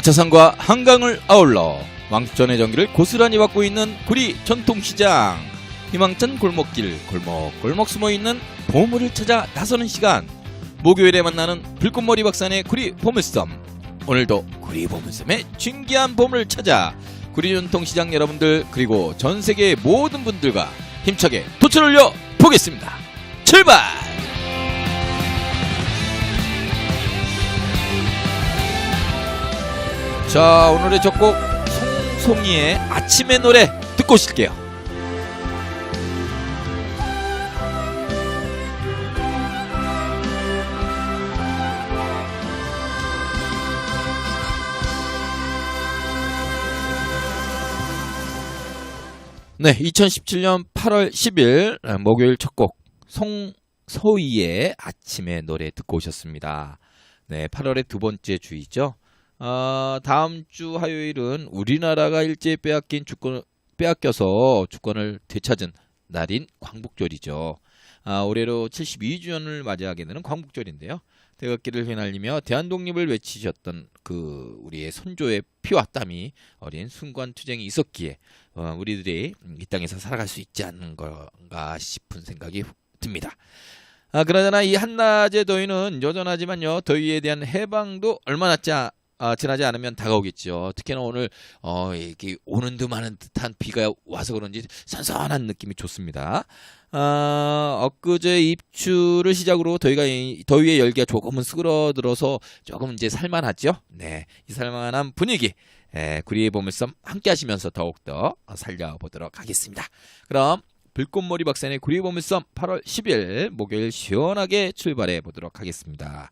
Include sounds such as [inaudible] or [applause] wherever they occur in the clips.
아차산과 한강을 아울러 왕전의 전기를 고스란히 받고 있는 구리 전통시장. 희망찬 골목길 골목골목 숨어있는 보물을 찾아 나서는 시간. 목요일에 만나는 불꽃머리 박산의 구리 보물섬. 오늘도 구리 보물섬의 신기한 보물을 찾아 구리 전통시장 여러분들 그리고 전 세계의 모든 분들과 힘차게 도천을 올려 보겠습니다. 출발! 자 오늘의 첫곡 송송이의 아침의 노래 듣고 오실게요. 네 2017년 8월 10일 아, 목요일 첫 곡 송소희의 아침의 노래 듣고 오셨습니다. 네 8월의 두 번째 주이죠 어, 다음 주 화요일은 우리나라가 일제히 빼앗긴 주권 빼앗겨서 주권을 되찾은 날인 광복절이죠. 아, 올해로 72주년을 맞이하게 되는 광복절인데요. 태극기를 휘날리며 대한독립을 외치셨던 그 우리의 선조의 피와 땀이 어린 순관 투쟁이 있었기에 어, 우리들이 이 땅에서 살아갈 수 있지 않는 건가 싶은 생각이 듭니다. 아, 그러나 이 한낮의 더위는 여전하지만요. 더위에 대한 해방도 얼마 남지 않- 아, 지나지 않으면 다가오겠죠. 특히나 오늘 어, 이렇게 오는 듯 마는 듯한 비가 와서 그런지 선선한 느낌이 좋습니다. 아, 엊그제 입추를 시작으로 더위가 이- 더위의 열기가 조금은 쓰그러들어서 조금 이제 살만하죠. 네, 이 살만한 분위기. 에, 구리의 보물섬 함께 하시면서 더욱더 살려보도록 하겠습니다. 그럼 불꽃머리 박사의 구리의 보물섬 8월 10일 목요일 시원하게 출발해 보도록 하겠습니다.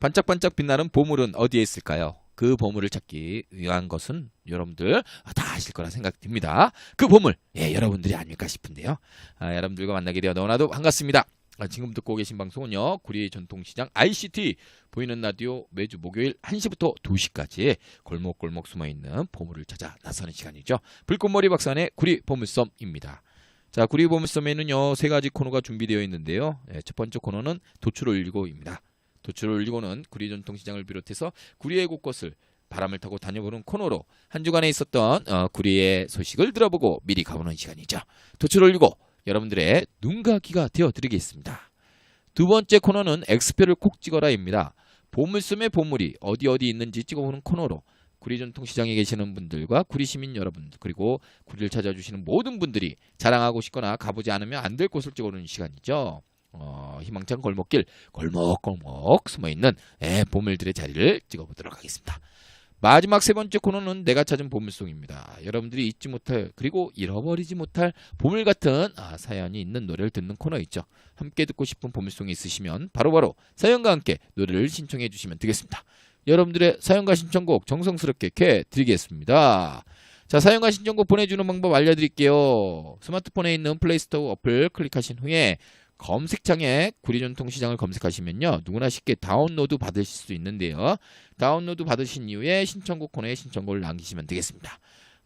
반짝반짝 빛나는 보물은 어디에 있을까요? 그 보물을 찾기 위한 것은 여러분들 다 아실 거라 생각됩니다. 그 보물, 예, 여러분들이 아닐까 싶은데요. 아, 여러분들과 만나게 되어 너무나도 반갑습니다. 아, 지금 듣고 계신 방송은요, 구리 전통시장 ICT 보이는 라디오 매주 목요일 1시부터 2시까지 골목골목 숨어있는 보물을 찾아 나서는 시간이죠. 불꽃머리 박산의 구리 보물섬입니다. 자, 구리 보물섬에는요, 세 가지 코너가 준비되어 있는데요. 예, 첫 번째 코너는 도출 올리고입니다. 도출 올리고는 구리 전통시장을 비롯해서 구리의 곳곳을 바람을 타고 다녀보는 코너로 한 주간에 있었던 어, 구리의 소식을 들어보고 미리 가보는 시간이죠. 도출 올리고 여러분들의 눈과 귀가 되어드리겠습니다. 두 번째 코너는 엑스표를 꼭 찍어라입니다. 보물섬의 보물이 어디 어디 있는지 찍어보는 코너로 구리 전통시장에 계시는 분들과 구리 시민 여러분 그리고 구리를 찾아주시는 모든 분들이 자랑하고 싶거나 가보지 않으면 안 될 곳을 찍어오는 시간이죠. 어, 희망찬 골목길 골목골목 숨어있는 예, 보물들의 자리를 찍어보도록 하겠습니다. 마지막 세 번째 코너는 내가 찾은 보물송입니다. 여러분들이 잊지 못할 그리고 잃어버리지 못할 보물 같은 아, 사연이 있는 노래를 듣는 코너 있죠. 함께 듣고 싶은 보물송이 있으시면 바로바로 사연과 함께 노래를 신청해 주시면 되겠습니다. 여러분들의 사연과 신청곡 정성스럽게 캐 드리겠습니다. 자, 사연과 신청곡 보내주는 방법 알려드릴게요. 스마트폰에 있는 플레이스토어 어플 클릭하신 후에 검색창에 구리전통 시장을 검색하시면요. 누구나 쉽게 다운로드 받으실 수 있는데요. 다운로드 받으신 이후에 신청곡 코너에 신청곡을 남기시면 되겠습니다.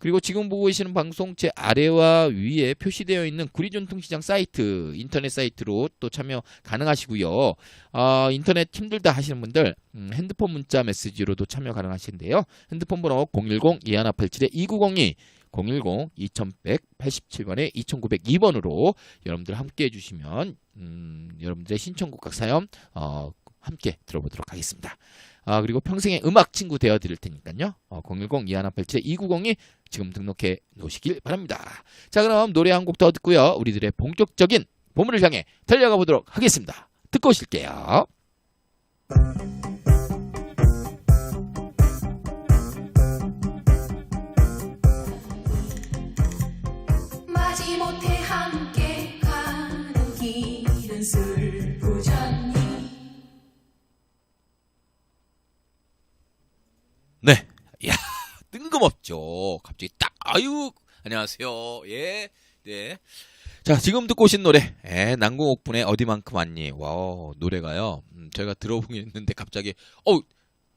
그리고 지금 보고 계시는 방송 제 아래와 위에 표시되어 있는 구리전통시장 사이트 인터넷 사이트로 또 참여 가능하시고요. 어, 인터넷 힘들다 하시는 분들 음, 핸드폰 문자 메시지로도 참여 가능하신데요. 핸드폰 번호 010-2187-2902 010-2187번에 2902번으로 여러분들 함께 해주시면 음, 여러분들의 신청곡 각 사연 어, 함께 들어보도록 하겠습니다. 아, 그리고 평생의 음악 친구 되어 드릴 테니까요. 어, 010-2187-2902 지금 등록해 놓으시길 바랍니다. 자, 그럼 노래 한 곡 더 듣고요. 우리들의 본격적인 보물을 향해 달려가 보도록 하겠습니다. 듣고 오실게요. 뜬금없죠. 갑자기 딱, 아유, 안녕하세요. 예, 네. 자, 지금 듣고 오신 노래, 예, 난공옥분의 어디만큼 왔니? 와우, 노래가요, 음, 저희가 들어보긴 했는데 갑자기, 어우,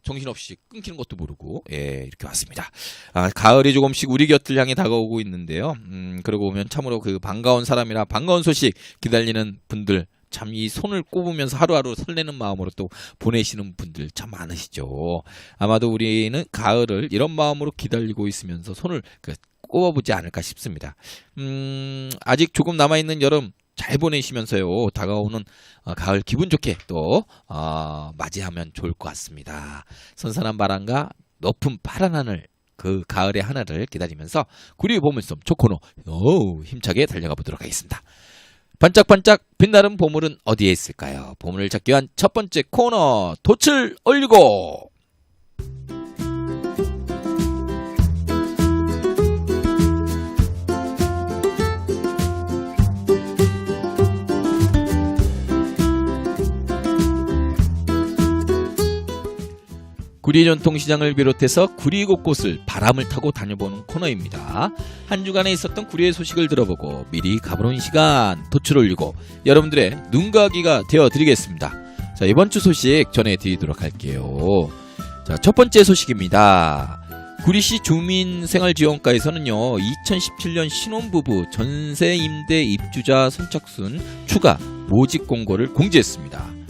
정신없이 끊기는 것도 모르고, 예, 이렇게 왔습니다. 아, 가을이 조금씩 우리 곁을 향해 다가오고 있는데요. 음, 그러고 보면 참으로 그 반가운 사람이라 반가운 소식 기다리는 분들 참 이 손을 꼽으면서 하루하루 설레는 마음으로 또 보내시는 분들 참 많으시죠. 아마도 우리는 가을을 이런 마음으로 기다리고 있으면서 손을 그 꼽아보지 않을까 싶습니다. 음, 아직 조금 남아있는 여름 잘 보내시면서요. 다가오는 어, 가을 기분 좋게 또 어, 맞이하면 좋을 것 같습니다. 선선한 바람과 높은 파란 하늘 그 가을의 하늘을 기다리면서 구리 보물섬 초코노 오, 힘차게 달려가 보도록 하겠습니다. 반짝반짝 빛나는 보물은 어디에 있을까요? 보물을 찾기 위한 첫 번째 코너 돛을 올리고 구리 전통시장을 비롯해서 구리 곳곳을 바람을 타고 다녀보는 코너입니다. 한 주간에 있었던 구리의 소식을 들어보고 미리 가보는 시간 도출 올리고 여러분들의 눈가기가 되어드리겠습니다. 자 이번 주 소식 전해드리도록 할게요. 자첫 번째 소식입니다. 구리시 주민생활지원과에서는요 2017년 신혼부부 전세 임대 입주자 선착순 추가 모집 공고를 공지했습니다.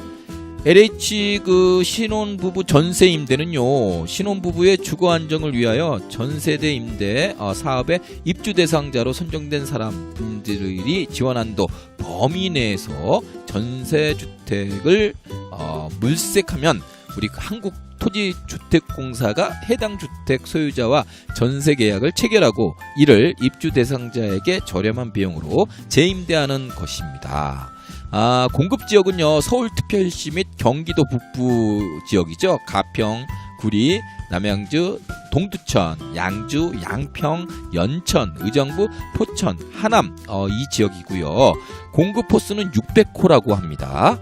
LH 그 신혼부부 전세 임대는요 신혼부부의 주거 안정을 위하여 전세대 임대 어, 사업의 입주 대상자로 선정된 사람들이 지원한도 범위 내에서 전세 주택을 어, 물색하면 우리 한국 토지주택공사가 해당 주택 소유자와 전세 계약을 체결하고 이를 입주 대상자에게 저렴한 비용으로 재임대하는 것입니다. 아, 공급 지역은요, 서울 특별시 및 경기도 북부 지역이죠. 가평, 구리, 남양주, 동두천, 양주, 양평, 연천, 의정부, 포천, 하남, 어, 이 지역이고요. 공급 호수는 600호라고 합니다.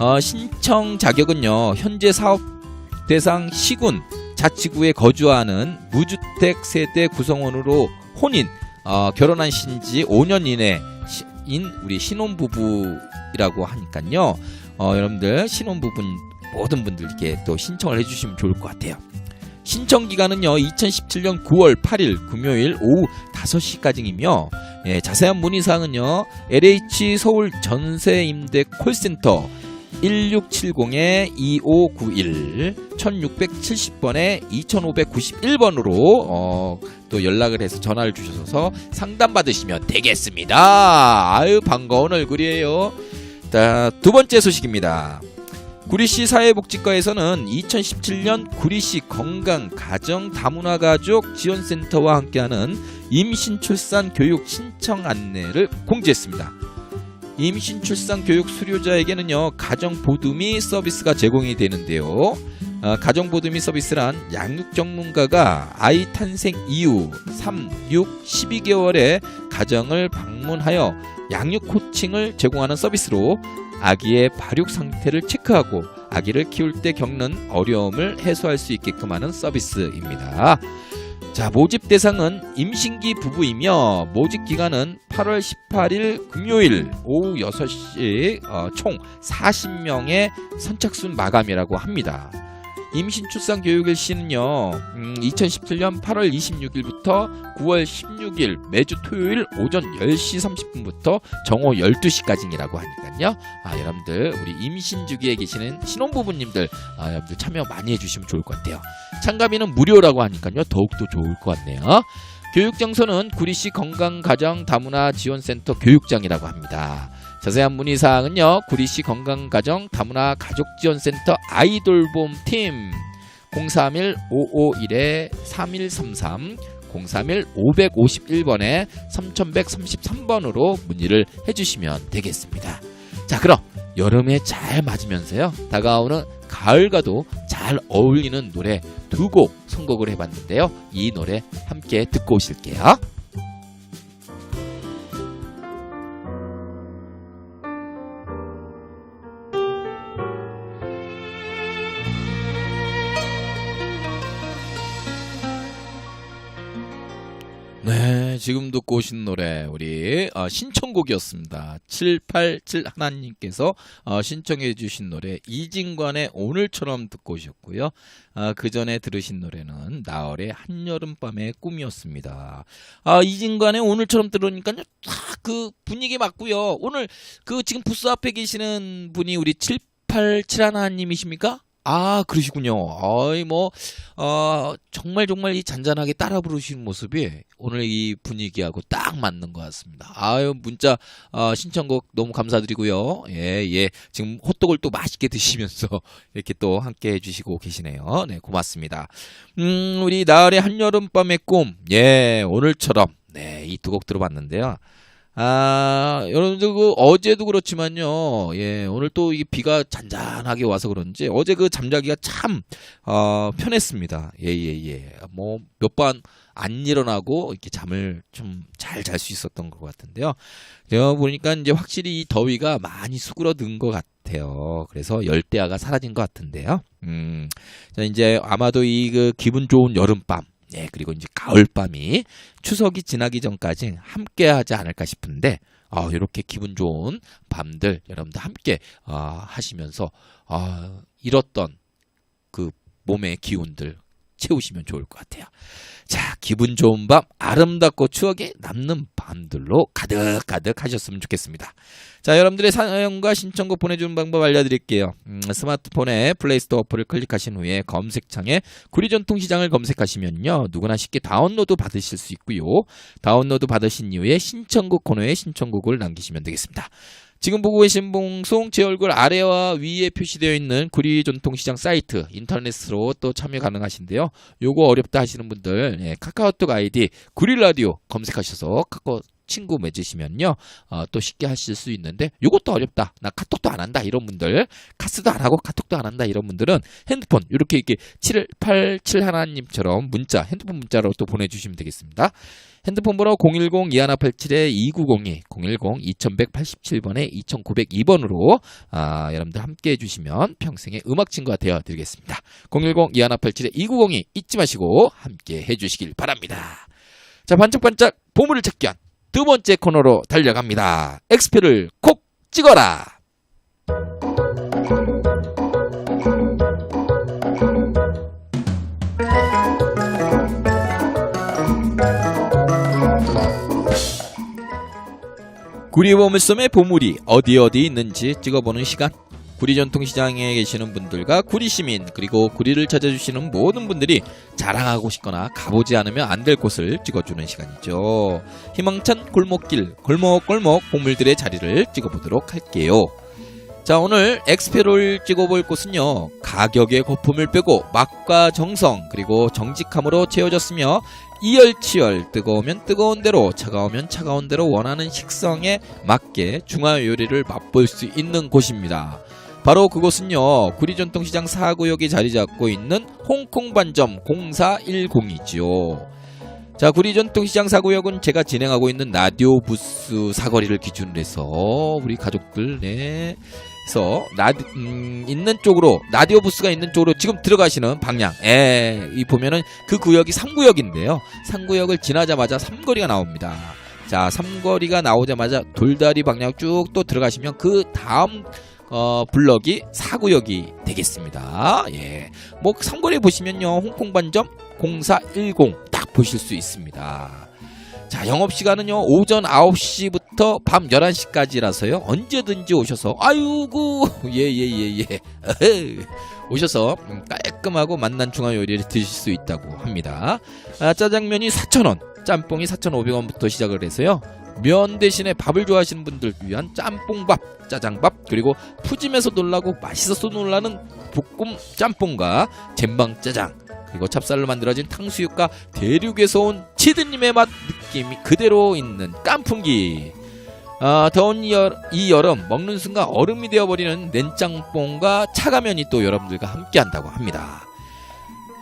어, 신청 자격은요, 현재 사업 대상 시군, 자치구에 거주하는 무주택 세대 구성원으로 혼인, 어, 결혼한 신지 5년 이내 시- 인 우리 신혼부부 라고 하니까요. 어, 여러분들 신혼부부 모든 분들께 또 신청을 해주시면 좋을 것 같아요. 신청 기간은요 2017년 9월 8일 금요일 오후 5시까지이며 예, 자세한 문의 사항은요 LH 서울 전세임대 콜센터 1670-2591 1670번에 2591번으로 어, 또 연락을 해서 전화를 주셔서 상담 받으시면 되겠습니다. 아유 반가운 얼굴이에요. 자, 두 번째 소식입니다. 구리시 사회복지과에서는 2017년 구리시 건강 가정 다문화 가족 지원센터와 함께하는 임신 출산 교육 신청 안내를 공지했습니다. 임신 출산 교육 수료자에게는요 가정 보듬이 서비스가 제공이 되는데요. 어, 가정 보듬이 서비스란 양육 전문가가 아이 탄생 이후 3, 6, 12개월의 가정을 방문하여 양육 코칭을 제공하는 서비스로 아기의 발육 상태를 체크하고 아기를 키울 때 겪는 어려움을 해소할 수 있게끔 하는 서비스입니다. 자, 모집 대상은 임신기 부부이며 모집 기간은 8월 18일 금요일 오후 6시 어, 총 40명의 선착순 마감이라고 합니다. 임신 출산 교육 일시는요. 음, 2017년 8월 26일부터 9월 16일 매주 토요일 오전 10시 30분부터 정오 12시까지라고 하니까요. 아, 여러분들 우리 임신 주기에 계시는 신혼부부님들 아, 여러분들 참여 많이 해주시면 좋을 것 같아요. 참가비는 무료라고 하니까요. 더욱더 좋을 것 같네요. 교육 장소는 구리시 건강가정 다문화 지원센터 교육장이라고 합니다. 자세한 문의 사항은요. 구리시 건강가정 다문화 가족지원센터 아이돌봄 팀 031 551에 3133 031 551번에 3133번으로 문의를 해주시면 되겠습니다. 자, 그럼 여름에 잘 맞으면서요. 다가오는 가을과도 잘 어울리는 노래 두 곡 선곡을 해봤는데요. 이 노래 함께 듣고 오실게요. 지금 듣고 오신 노래 우리 어, 신청곡이었습니다. 787 하나님께서 어, 신청해 주신 노래 이진관의 오늘처럼 듣고 오셨고요. 아, 그 전에 들으신 노래는 나얼의 한여름밤의 꿈이었습니다. 아, 이진관의 오늘처럼 들으니까요. 딱그 분위기 맞고요. 오늘 그 지금 부스 앞에 계시는 분이 우리 787 하나님이십니까? 아, 그러시군요. 어이, 뭐, 어, 정말 정말 이 잔잔하게 따라 부르시는 모습이 오늘 이 분위기하고 딱 맞는 것 같습니다. 아유, 문자, 어, 신청곡 너무 감사드리고요. 예, 예. 지금 호떡을 또 맛있게 드시면서 [laughs] 이렇게 또 함께 해주시고 계시네요. 네, 고맙습니다. 음, 우리 나을의 한여름 밤의 꿈. 예, 오늘처럼. 네, 이 두 곡 들어봤는데요. 아, 여러분들 그 어제도 그렇지만요. 예, 오늘 또 이 비가 잔잔하게 와서 그런지 어제 그 잠자기가 참 어, 편했습니다. 예, 예, 예. 뭐 몇 번 안 일어나고 이렇게 잠을 좀 잘 잘 수 있었던 것 같은데요. 제가 보니까 이제 확실히 이 더위가 많이 수그러든 것 같아요. 그래서 열대야가 사라진 것 같은데요. 음, 자, 이제 아마도 이 그 기분 좋은 여름밤, 예, 그리고 이제 가을밤이 추석이 지나기 전까지 함께 하지 않을까 싶은데, 아, 이렇게 기분 좋은 밤들 여러분들 함께 아, 하시면서 아, 잃었던 그 몸의 기운들 채우시면 좋을 것 같아요. 자, 기분 좋은 밤, 아름답고 추억에 남는 밤들로 가득 가득 하셨으면 좋겠습니다. 자, 여러분들의 사연과 신청곡 보내주는 방법 알려드릴게요. 음, 스마트폰에 플레이스토어 어플을 클릭하신 후에 검색창에 구리전통시장을 검색하시면요. 누구나 쉽게 다운로드 받으실 수 있고요. 다운로드 받으신 이후에 신청곡 코너에 신청곡을 남기시면 되겠습니다. 지금 보고 계신 방송 제 얼굴 아래와 위에 표시되어 있는 구리 전통시장 사이트 인터넷으로 또 참여 가능하신데요. 요거 어렵다 하시는 분들 예, 카카오톡 아이디 구리라디오 검색하셔서 카카오 친구 맺으시면요 어, 또 쉽게 하실 수 있는데 요것도 어렵다 나 카톡도 안 한다 이런 분들 카스도 안 하고 카톡도 안 한다 이런 분들은 핸드폰 이렇게 이렇게 787 하나님처럼 문자 핸드폰 문자로 또 보내주시면 되겠습니다 핸드폰 번호 010-2187-2902 010-2187번에 2902번으로 아, 여러분들 함께 해주시면 평생의 음악 친구가 되어드리겠습니다 010-2187-2902 잊지 마시고 함께 해주시길 바랍니다 자 반짝반짝 보물을 찾기 위한 두 번째 코너로 달려갑니다. 엑스표를 콕 찍어라. 구리 보물섬의 보물이 어디 어디 있는지 찍어보는 시간. 구리 전통시장에 계시는 분들과 구리 시민 그리고 구리를 찾아주시는 모든 분들이 자랑하고 싶거나 가보지 않으면 안 될 곳을 찍어주는 시간이죠. 희망찬 골목길 골목골목 보물들의 자리를 찍어보도록 할게요. 자 오늘 엑스페로를 찍어볼 곳은요 가격의 거품을 빼고 맛과 정성 그리고 정직함으로 채워졌으며 이열치열 뜨거우면 뜨거운 대로 차가우면 차가운 대로 원하는 식성에 맞게 중화 요리를 맛볼 수 있는 곳입니다. 바로 그곳은요 구리전통시장 4구역에 자리 잡고 있는 홍콩 반점 0410이지요. 자 구리전통시장 4구역은 제가 진행하고 있는 라디오 부스 사거리를 기준으로 해서 우리 가족들 네. 라 음, 있는 쪽으로 라디오 부스가 있는 쪽으로 지금 들어가시는 방향. 에, 이 보면은 그 구역이 3구역인데요. 3구역을 지나자마자 삼거리가 나옵니다. 자 삼거리가 나오자마자 돌다리 방향 쭉 또 들어가시면 그 다음 어, 블럭이 4구역이 되겠습니다. 예. 뭐 삼거리 보시면요. 홍콩 반점 0410 딱 보실 수 있습니다 자, 영업시간은요, 오전 9시부터 밤 11시까지라서요, 언제든지 오셔서, 아유구, [laughs] 예, 예, 예, 예, [laughs] 오셔서 음, 깔끔하고 맛난 중화 요리를 드실 수 있다고 합니다. 아, 짜장면이 4,000원, 짬뽕이 4,500원부터 시작을 해서요, 면 대신에 밥을 좋아하시는 분들 위한 짬뽕밥, 짜장밥, 그리고 푸짐해서 놀라고 맛있어서 놀라는 볶음 짬뽕과 잼방 짜장, 그리고 찹쌀로 만들어진 탕수육과 대륙에서 온 치드님의 맛 느낌이 그대로 있는 깐풍기. 아, 더운 이, 여, 이 여름 먹는 순간 얼음이 되어버리는 냉짬뽕과 차가면이 또 여러분들과 함께 한다고 합니다.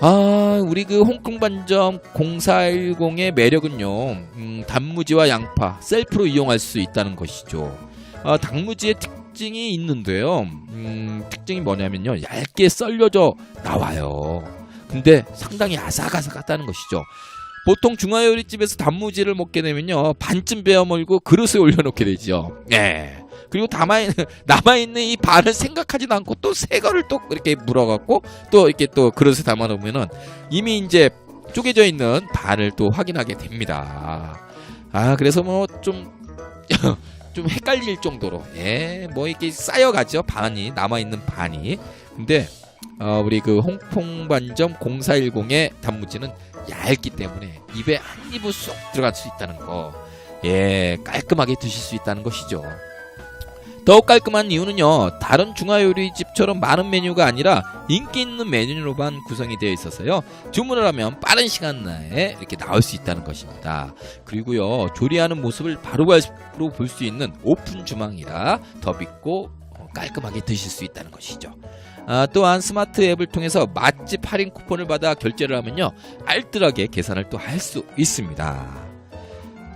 아, 우리 그 홍콩 반점 0410의 매력은요, 음, 단무지와 양파, 셀프로 이용할 수 있다는 것이죠. 아, 단무지의 특징이 있는데요, 음, 특징이 뭐냐면요, 얇게 썰려져 나와요. 근데 상당히 아삭아삭하다는 것이죠. 보통 중화요리집에서 단무지를 먹게 되면요 반쯤 베어 물고 그릇에 올려놓게 되죠. 네. 그리고 남아있는 [laughs] 남아있는 이 반을 생각하지도 않고 또 새 거를 또 이렇게 물어갖고 또 이렇게 또 그릇에 담아놓으면은 이미 이제 쪼개져 있는 반을 또 확인하게 됩니다. 아 그래서 뭐 좀 [laughs] 좀 헷갈릴 정도로 예 뭐 이렇게 쌓여가죠 반이 남아있는 반이 근데 어, 우리 그 홍콩 반점 0410의 단무지는 얇기 때문에 입에 한 입을 쏙 들어갈 수 있다는 거. 예, 깔끔하게 드실 수 있다는 것이죠. 더욱 깔끔한 이유는요, 다른 중화요리집처럼 많은 메뉴가 아니라 인기 있는 메뉴로만 구성이 되어 있어서요, 주문을 하면 빠른 시간 내에 이렇게 나올 수 있다는 것입니다. 그리고요, 조리하는 모습을 바로바로 볼 수 있는 오픈 주방이라 더 믿고 어, 깔끔하게 드실 수 있다는 것이죠. 아, 또한 스마트 앱을 통해서 맛집 할인 쿠폰을 받아 결제를 하면요 알뜰하게 계산을 또 할 수 있습니다.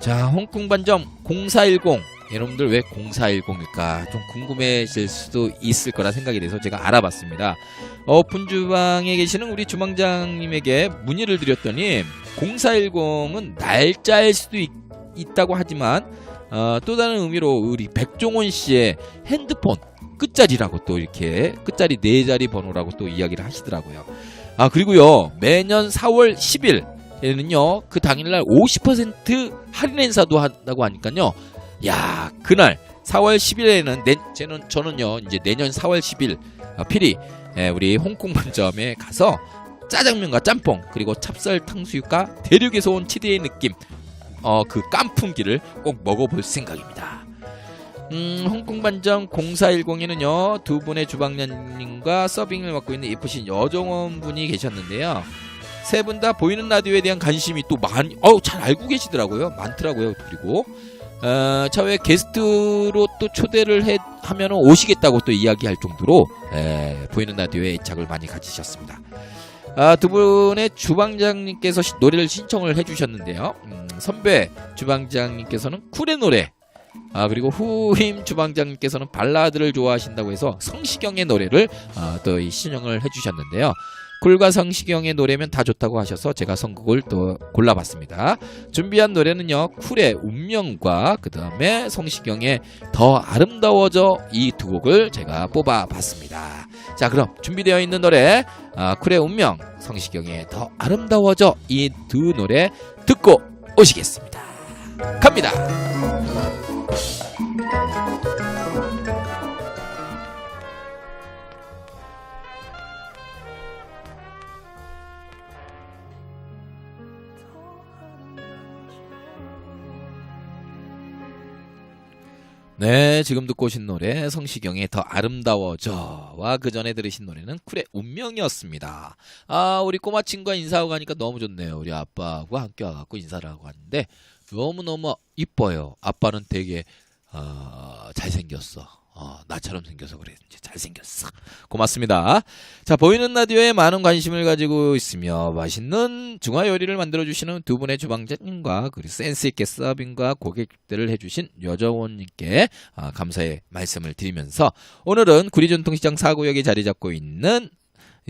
자 홍콩 반점 0410 여러분들 왜 0410일까 좀 궁금해질 수도 있을 거라 생각이 돼서 제가 알아봤습니다. 오픈 주방에 계시는 우리 주방장님에게 문의를 드렸더니 0410은 날짜일 수도 있, 있다고 하지만 어, 또 다른 의미로 우리 백종원 씨의 핸드폰 끝자리라고 또 이렇게 끝자리 네 자리 번호라고 또 이야기를 하시더라고요. 아 그리고요 매년 4월 10일에는요 그 당일날 50% 할인 행사도 한다고 하니까요. 야 그날 4월 10일에는 내, 저는 저는요 이제 내년 4월 10일 어, 필히 예, 우리 홍콩 본점에 가서 짜장면과 짬뽕 그리고 찹쌀 탕수육과 대륙에서 온 치드의 느낌 어 그 깐풍기를 꼭 먹어볼 생각입니다. 음, 홍콩 반점 0410에는요 두 분의 주방장님과 서빙을 맡고 있는 예쁘신 여정원 분이 계셨는데요. 세 분 다 보이는 라디오에 대한 관심이 또 많이, 어우 잘 알고 계시더라고요. 많더라고요. 그리고 어, 차후에 게스트로 또 초대를 해, 하면 오시겠다고 또 이야기할 정도로 에, 보이는 라디오에 애착을 많이 가지셨습니다. 아, 두 분의 주방장님께서 시- 노래를 신청을 해주셨는데요. 음, 선배 주방장님께서는 쿨의 노래 아 그리고 후임 주방장님께서는 발라드를 좋아하신다고 해서 성시경의 노래를 아, 또이 신청을 해주셨는데요. 쿨과 성시경의 노래면 다 좋다고 하셔서 제가 선곡을 또 골라봤습니다. 준비한 노래는요 쿨의 운명과 그 다음에 성시경의 더 아름다워져 이 두 곡을 제가 뽑아봤습니다. 자 그럼 준비되어 있는 노래 아, 쿨의 운명, 성시경의 더 아름다워져 이 두 노래 듣고 오시겠습니다. 갑니다. 네, 지금 듣고 오신 노래 성시경의 더 아름다워져와 그 전에 들으신 노래는 쿨의 운명이었습니다. 아, 우리 꼬마 친구가 인사하고 가니까 너무 좋네요. 우리 아빠하고 함께 와갖고 인사를 하고 왔는데 너무 너무 이뻐요. 아빠는 되게 어, 잘생겼어. 어, 나처럼 생겨서 그랬는지 잘생겼어. 고맙습니다. 자, 보이는 라디오에 많은 관심을 가지고 있으며 맛있는 중화 요리를 만들어 주시는 두 분의 주방장님과 그리고 센스 있게 서빙과 고객들을 해주신 여정원님께 아, 감사의 말씀을 드리면서 오늘은 구리전통시장 사구역에 자리 잡고 있는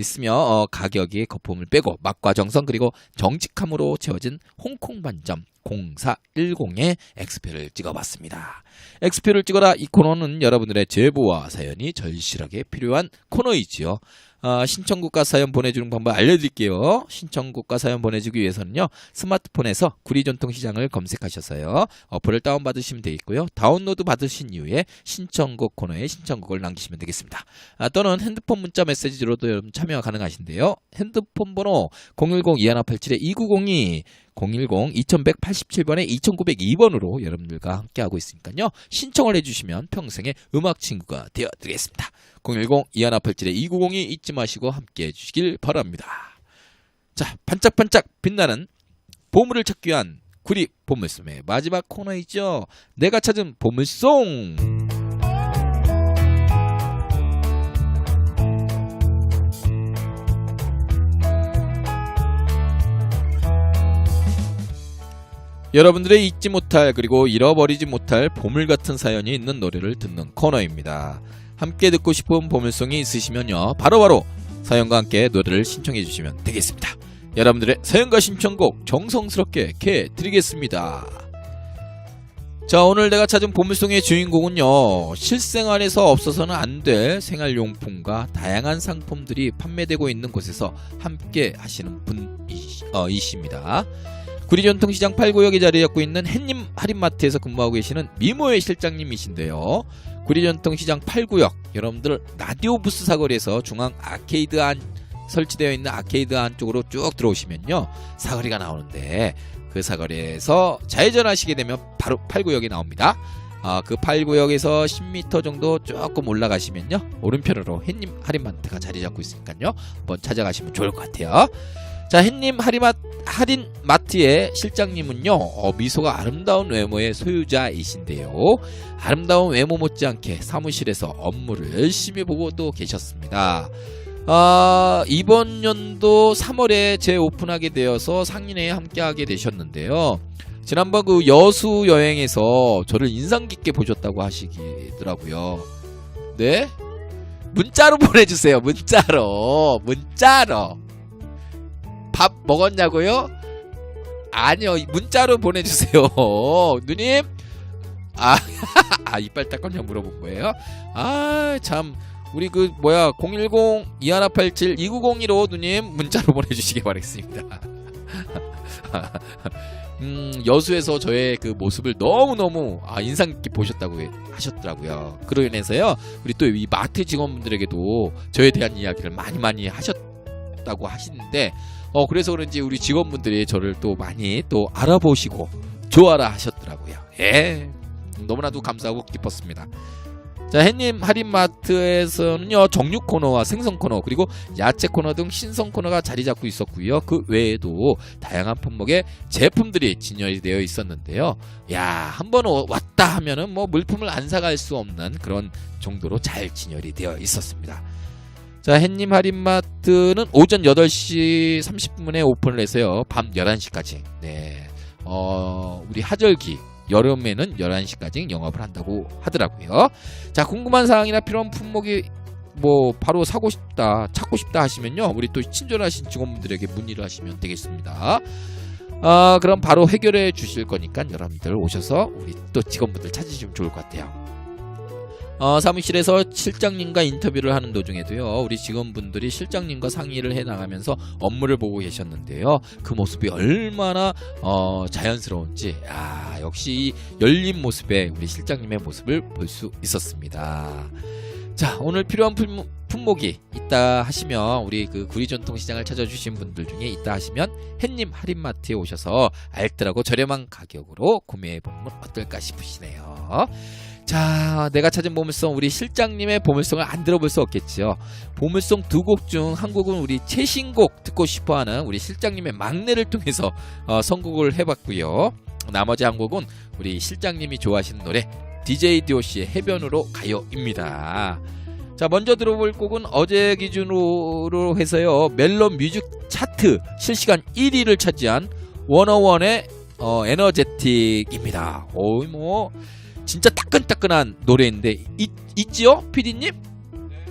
있으며 어, 가격이 거품을 빼고 맛과 정성 그리고 정직함으로 채워진 홍콩 반점 0410의 엑스표를 찍어봤습니다. 엑스표를 찍어라 이 코너는 여러분들의 제보와 사연이 절실하게 필요한 코너이지요. 어, 신청국과 사연 보내주는 방법 알려드릴게요. 신청국과 사연 보내주기 위해서는요. 스마트폰에서 구리전통시장을 검색하셔서요. 어플을 다운받으시면 되겠고요. 다운로드 받으신 이후에 신청곡 코너에 신청곡을 남기시면 되겠습니다. 아, 또는 핸드폰 문자 메시지로도 여러분 참여가 가능하신데요. 핸드폰 번호 010-2187-2902 010-2187번에 2902번으로 여러분들과 함께하고 있으니까요. 신청을 해주시면 평생의 음악 친구가 되어드리겠습니다. 010-2187-2902 잊지 마시고 함께 해 주시길 바랍니다. 자, 반짝반짝 빛나는 보물을 찾기 위한 구리 보물섬의 마지막 코너이죠. 내가 찾은 보물송! 여러분들의 잊지 못할 그리고 잃어버리지 못할 보물 같은 사연이 있는 노래를 듣는 코너입니다. 함께 듣고 싶은 보물송이 있으시면요. 바로 바로 사연과 함께 노래를 신청해 주시면 되겠습니다. 여러분들의 사연과 신청곡 정성스럽게 캐 드리겠습니다. 자, 오늘 내가 찾은 보물송의 주인공은요, 실생활에서 없어서는 안 될 생활용품과 다양한 상품들이 판매되고 있는 곳에서 함께 하시는 분이십니다. 구리 전통시장 8구역에 자리 잡고 있는 햇님 할인마트에서 근무하고 계시는 미모의 실장님이신데요. 구리 전통시장 8구역, 여러분들 라디오 부스 사거리에서 중앙 아케이드 안 설치되어 있는 아케이드 안쪽으로 쭉 들어오시면요. 사거리가 나오는데 그 사거리에서 좌회전하시게 되면 바로 8구역이 나옵니다. 아, 그 8구역에서 10m 정도 조금 올라가시면요. 오른편으로 햇님 할인마트가 자리 잡고 있으니까요. 한번 찾아가시면 좋을 것 같아요. 자, 햇님 할인마, 할인 마트의 실장님은요. 어, 미소가 아름다운 외모의 소유자이신데요. 아름다운 외모 못지않게 사무실에서 업무를 열심히 보고 또 계셨습니다. 아, 이번 연도 3월에 재오픈하게 되어서 상인회에 함께하게 되셨는데요. 지난번 그 여수 여행에서 저를 인상 깊게 보셨다고 하시더라고요. 네? 문자로 [laughs] 보내주세요. 문자로. 문자로. 밥 먹었냐고요? 아니요. 문자로 보내주세요. [laughs] 누님? 아, [laughs] 아 이빨 닦았냐 물어본 거예요? 아, 참. 우리 그 뭐야 010 2187 2902로 누님 문자로 [laughs] 보내주시기 바라겠습니다. 음 여수에서 저의 그 모습을 너무 너무 아, 인상 깊게 보셨다고 하셨더라고요. 그로 인해서요 우리 또 이 마트 직원분들에게도 저에 대한 이야기를 많이 많이 하셨다고 하시는데 어 그래서 그런지 우리 직원분들이 저를 또 많이 또 알아보시고 좋아라 하셨더라고요. 예 너무나도 감사하고 기뻤습니다. 자, 햇님 할인마트에서는요, 정육 코너와 생선 코너, 그리고 야채 코너 등 신선 코너가 자리 잡고 있었고요. 그 외에도 다양한 품목의 제품들이 진열이 되어 있었는데요. 야, 한 번 왔다 하면은 뭐 물품을 안 사갈 수 없는 그런 정도로 잘 진열이 되어 있었습니다. 자, 햇님 할인마트는 오전 8시 30분에 오픈을 해서요, 밤 11시까지. 네. 어, 우리 하절기, 여름에는 11시까지 영업을 한다고 하더라고요. 자, 궁금한 사항이나 필요한 품목이 뭐 바로 사고 싶다, 찾고 싶다 하시면요. 우리 또 친절하신 직원분들에게 문의를 하시면 되겠습니다. 아, 그럼 바로 해결해 주실 거니까 여러분들 오셔서 우리 또 직원분들 찾으시면 좋을 것 같아요. 어, 사무실에서 실장님과 인터뷰를 하는 도중에도요, 우리 직원분들이 실장님과 상의를 해 나가면서 업무를 보고 계셨는데요. 그 모습이 얼마나 어, 자연스러운지, 아, 역시 이 열린 모습에 우리 실장님의 모습을 볼 수 있었습니다. 자, 오늘 필요한 품목, 품목이 있다 하시면 우리 그 구리전통시장을 찾아주신 분들 중에 있다 하시면 햇님 할인마트에 오셔서 알뜰하고 저렴한 가격으로 구매해 보면 어떨까 싶으시네요. 자, 내가 찾은 보물송 우리 실장님의 보물송을 안 들어볼 수 없겠지요. 보물송 두곡 중 한 곡은 우리 최신곡 듣고 싶어하는 우리 실장님의 막내를 통해서 어, 선곡을 해봤고요. 나머지 한 곡은 우리 실장님이 좋아하시는 노래 DJ DOC의 해변으로 가요입니다. 자, 먼저 들어볼 곡은 어제 기준으로 해서요. 멜론 뮤직 차트 실시간 1위를 차지한 워너원의 어, 에너제틱입니다. 오이 뭐 진짜 따끈따끈한 노래인데 있, 있지요? 피디님?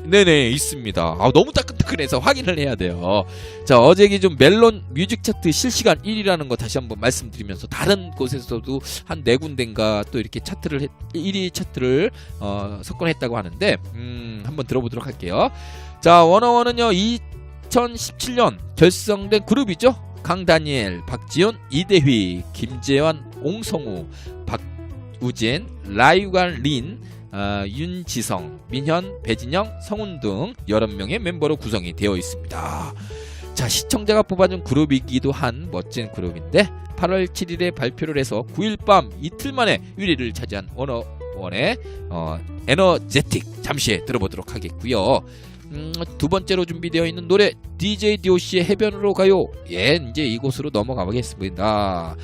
네네 있습니다. 아, 너무 따끈따끈해서 확인을 해야 돼요. 자 어제 기준 멜론 뮤직 차트 실시간 1위라는 거 다시 한번 말씀드리면서 다른 곳에서도 한 네 군데인가 또 이렇게 차트를 했, 1위 차트를 어, 석권했다고 하는데 음, 한번 들어보도록 할게요. 자 워너원은요 2017년 결성된 그룹이죠. 강다니엘, 박지훈, 이대휘, 김재환, 옹성우, 박 우진, 라이관 린, 어, 윤지성, 민현, 배진영, 성훈 등 여러 명의 멤버로 구성이 되어 있습니다. 자, 시청자가 뽑아준 그룹이기도 한 멋진 그룹인데 8월 7일에 발표를 해서 9일 밤 이틀 만에 1위를 차지한 원어원의 어, 에너제틱 잠시 들어보도록 하겠고요. 음, 두 번째로 준비되어 있는 노래 DJ DOC의 해변으로 가요. 예, 이제 이곳으로 넘어가 보겠습니다.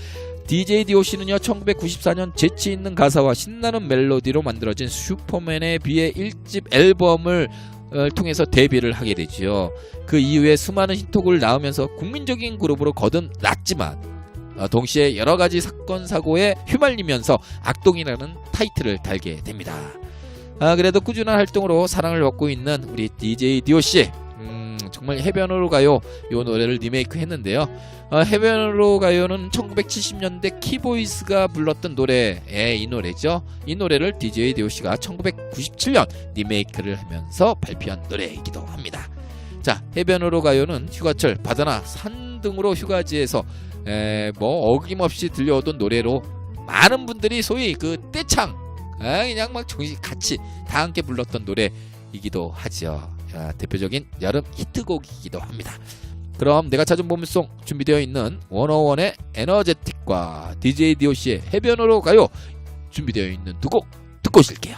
DJ DOC는요 1994년 재치 있는 가사와 신나는 멜로디로 만들어진 슈퍼맨에 비해 1집 앨범을 어, 통해서 데뷔를 하게 되지요. 그 이후에 수많은 히트곡을 낳으면서 국민적인 그룹으로 거듭났지만 어, 동시에 여러 가지 사건 사고에 휘말리면서 악동이라는 타이틀을 달게 됩니다. 아, 그래도 꾸준한 활동으로 사랑을 받고 있는 우리 DJ DOC 음, 정말 해변으로 가요 요 노래를 리메이크 했는데요. 어, 해변으로 가요는 1970년대 키보이스가 불렀던 노래의 이 노래죠. 이 노래를 DJ DOC가 1997년 리메이크를 하면서 발표한 노래이기도 합니다. 자, 해변으로 가요는 휴가철, 바다나 산 등으로 휴가지에서 에, 뭐 어김없이 들려오던 노래로 많은 분들이 소위 그 떼창, 아, 그냥 막 같이 다 함께 불렀던 노래이기도 하죠. 아, 대표적인 여름 히트곡이기도 합니다. 그럼 내가 찾은 보물송 준비되어 있는 원어원의 에너제틱과 DJ DOC의 해변으로 가요 준비되어 있는 두 곡 듣고 오실게요.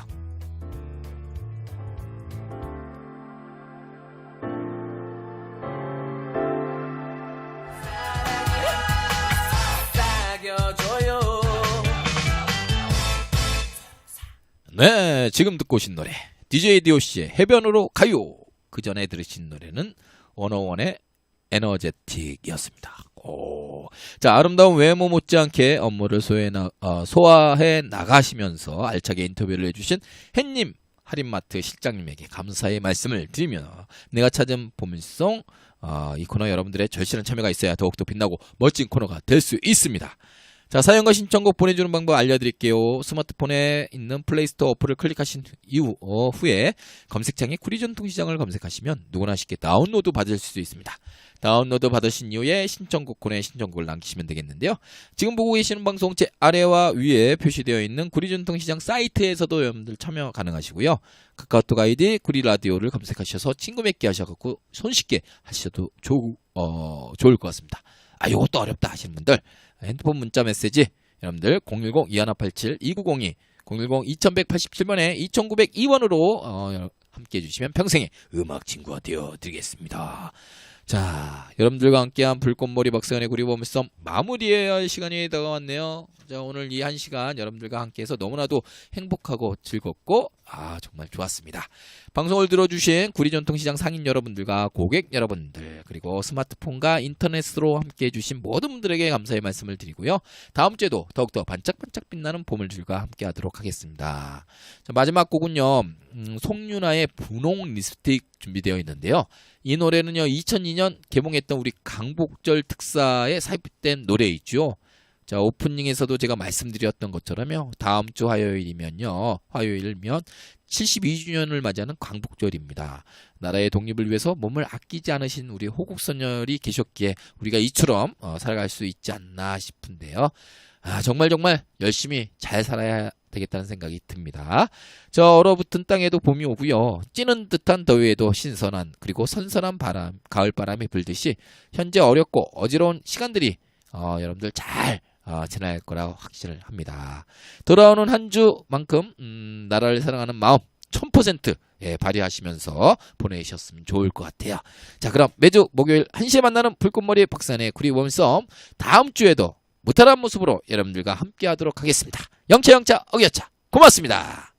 네, 지금 듣고 오신 노래 DJ DOC의 해변으로 가요. 그 전에 들으신 노래는 원어원의 에너제틱이었습니다. 오, 자 아름다운 외모 못지않게 업무를 소해 나, 어, 소화해 나가시면서 알차게 인터뷰를 해주신 햇님 할인마트 실장님에게 감사의 말씀을 드리며 내가 찾은 보물송 어, 이 코너 여러분들의 절실한 참여가 있어야 더욱더 빛나고 멋진 코너가 될 수 있습니다. 자, 사연과 신청곡 보내주는 방법 알려드릴게요. 스마트폰에 있는 플레이스토어 어플을 클릭하신 이후, 어, 후에 검색창에 구리전 통시장을 검색하시면 누구나 쉽게 다운로드 받을 수 있습니다. 다운로드 받으신 이후에 신청곡 코너에 신청곡을 남기시면 되겠는데요. 지금 보고 계시는 방송 제 아래와 위에 표시되어 있는 구리전통시장 사이트에서도 여러분들 참여 가능하시고요. 카카오톡 아이디 구리라디오를 검색하셔서 친구 맺기 하셔갖고 손쉽게 하셔도 좋, 어, 좋을 것 같습니다. 아, 요것도 어렵다 하시는 분들 핸드폰 문자 메시지 여러분들 010-2187-2902 010-2187번에 2902번으로 어, 함께 해주시면 평생의 음악 친구가 되어 드리겠습니다. 자, 여러분들과 함께한 불꽃머리 박사연의 구리보물섬 마무리해야 할 시간이 다가왔네요. 자, 오늘 이 한 시간 여러분들과 함께해서 너무나도 행복하고 즐겁고 아 정말 좋았습니다. 방송을 들어주신 구리전통시장 상인 여러분들과 고객 여러분들 그리고 스마트폰과 인터넷으로 함께해 주신 모든 분들에게 감사의 말씀을 드리고요. 다음 주에도 더욱더 반짝반짝 빛나는 보물들과 함께하도록 하겠습니다. 자, 마지막 곡은요. 음, 송윤아의 분홍 립스틱 준비되어 있는데요. 이 노래는요 2002년 개봉했던 우리 강복절 특사에 삽입된 노래이죠. 자 오프닝에서도 제가 말씀드렸던 것처럼요 다음 주 화요일이면요 화요일이면 72주년을 맞이하는 광복절입니다. 나라의 독립을 위해서 몸을 아끼지 않으신 우리 호국선열이 계셨기에 우리가 이처럼 어, 살아갈 수 있지 않나 싶은데요. 아 정말 정말 열심히 잘 살아야 되겠다는 생각이 듭니다. 저 얼어붙은 땅에도 봄이 오고요. 찌는 듯한 더위에도 신선한 그리고 선선한 바람, 가을 바람이 불듯이 현재 어렵고 어지러운 시간들이 어, 여러분들 잘 어, 지날 거라고 확신을 합니다. 돌아오는 한 주만큼 음, 나라를 사랑하는 마음 1000% 예, 발휘하시면서 보내셨으면 좋을 것 같아요. 자, 그럼 매주 목요일 1시에 만나는 불꽃머리 박산의 구리원썸 다음 주에도 무탈한 모습으로 여러분들과 함께 하도록 하겠습니다. 영차 영차 어기였차 고맙습니다.